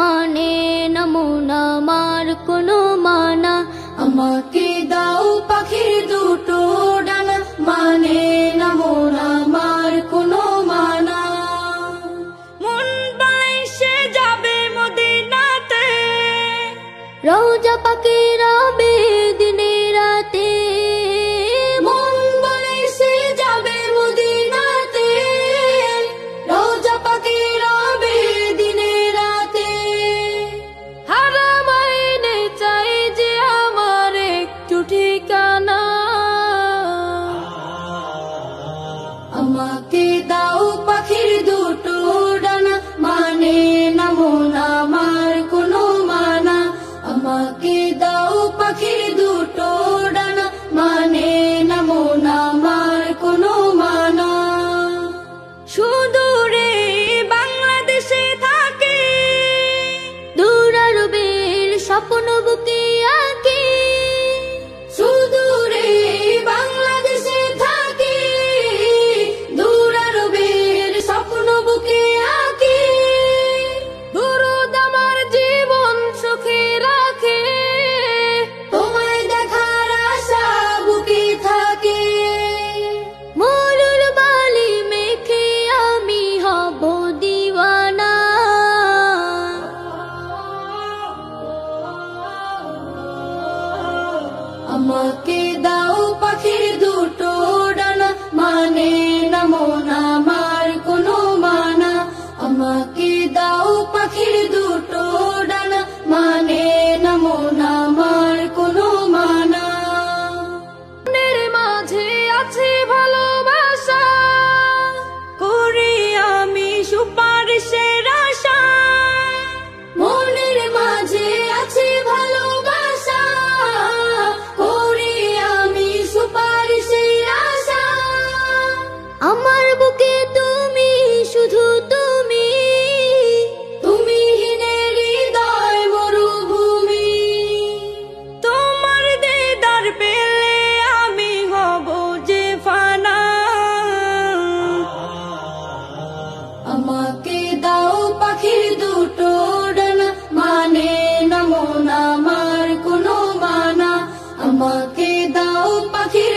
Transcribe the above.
মানে নমুনা মার কোনো মানা। আমাকে দাও পাখির দুটো ডানা মানে নমুনা মার কোনো মানা। মন সে যাবে মদিনাতে। রোজা পাখিরা দিনে আমাকে দাও পাখির দুটো ডানা। মানে নমুনা আমার কোনো মানা। আমাকে দাও পাখির দুটো ডানা। মানে নমুনা আমার কোনো মানা। সুদূরে বাংলাদেশে থাকে। দূরারবের স্বপ্ন বুকে আমাকে দাও পাখির দুটো ডানা। মানে নমুনা আমার কোনো মানা। আমাকে দাও পাখির দুটো আমাকে দাও পাখির